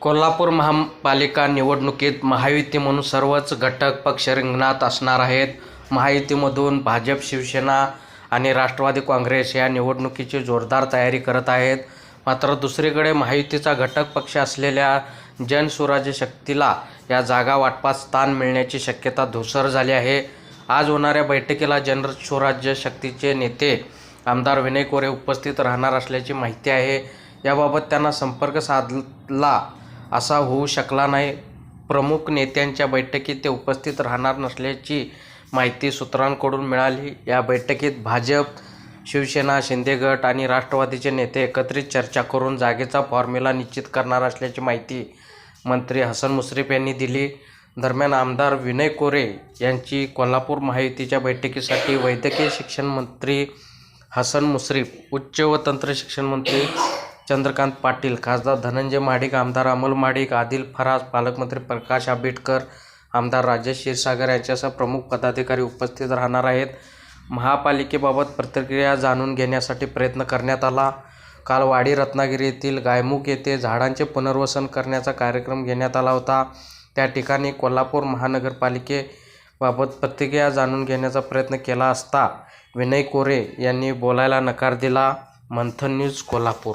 कोल्हापूर महापालिका निवडणुकीत महायुती म्हणून सर्वच घटक पक्ष रिंगणात असणार आहेत. महायुतीमधून भाजप शिवसेना आणि राष्ट्रवादी काँग्रेस या निवडणुकीची जोरदार तयारी करत आहेत. मात्र दुसरीकडे महायुतीचा घटक पक्ष असलेल्या जनसुराज्य शक्तीला या जागा वाटपात स्थान मिळण्याची शक्यता धुसर झाली आहे. आज होणाऱ्या बैठकीला जनसुराज्य शक्तीचे नेते आमदार विनय कोरे उपस्थित राहणार असल्याची माहिती आहे. याबाबत त्यांना संपर्क साधला असा होऊ शकला नाही. प्रमुख नेत्यांच्या बैठकीत ते उपस्थित राहणार नसल्याची माहिती सूत्रांकडून मिळाली. या बैठकीत भाजप शिवसेना शिंदे गट आणि राष्ट्रवादीचे नेते एकत्रित चर्चा करून जागेचा फॉर्म्युला निश्चित करणार असल्याची माहिती मंत्री हसन मुश्रीफ यांनी दिली. दरम्यान आमदार विनय कोरे यांची कोल्हापूर महायुतीच्या बैठकीसाठी वैद्यकीय शिक्षण मंत्री हसन मुश्रीफ उच्च व तंत्र शिक्षण मंत्री चंद्रकांत पाटील खासदार धनंजय महाडिक आमदार अमोल महाडिक आदिल फराज पालकमंत्री प्रकाश आंबेडकर आमदार राजेश क्षीरसागर यांच्यासह प्रमुख पदाधिकारी उपस्थित राहणार आहेत. महापालिकेबाबत प्रतिक्रिया जाणून घेण्यासाठी प्रयत्न करण्यात आला. काल वाडी रत्नागिरी येथील गायमुख येथे झाडांचे पुनर्वसन करण्याचा कार्यक्रम घेण्यात आला होता. त्या ठिकाणी कोल्हापूर महानगरपालिकेबाबत प्रतिक्रिया जाणून घेण्याचा प्रयत्न केला असता विनय कोरे यांनी बोलायला नकार दिला. मंथन न्यूज कोल्हापूर.